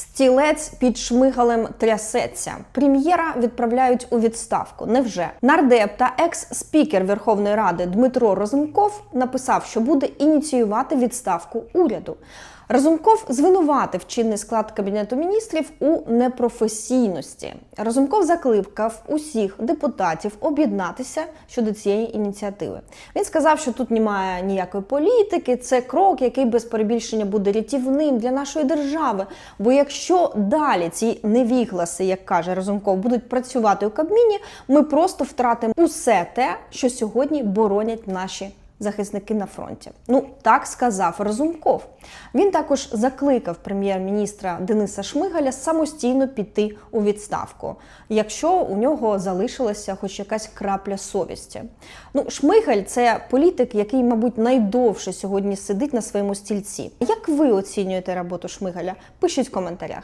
Стілець під шмигалем трясеться. Прем'єра відправляють у відставку. Невже нардеп та екс-спікер Верховної Ради Дмитро Розумков написав, що буде ініціювати відставку уряду. Разумков звинуватив чинний склад кабінету міністрів у непрофесійності. Разумков закликав усіх депутатів об'єднатися щодо цієї ініціативи. Він сказав, що тут немає ніякої політики. Це крок, який без перебільшення буде рятівним для нашої держави. Бо якщо далі ці невігласи, як каже Разумков, будуть працювати у Кабміні, ми просто втратимо усе те, що сьогодні боронять наші захисники на фронті. Ну так сказав Разумков. Він також закликав прем'єр-міністра Дениса Шмигаля самостійно піти у відставку, якщо у нього залишилася хоч якась крапля совісті. Ну, Шмигаль це політик, який, мабуть, найдовше сьогодні сидить на своєму стільці. Як ви оцінюєте роботу Шмигаля? Пишіть в коментарях.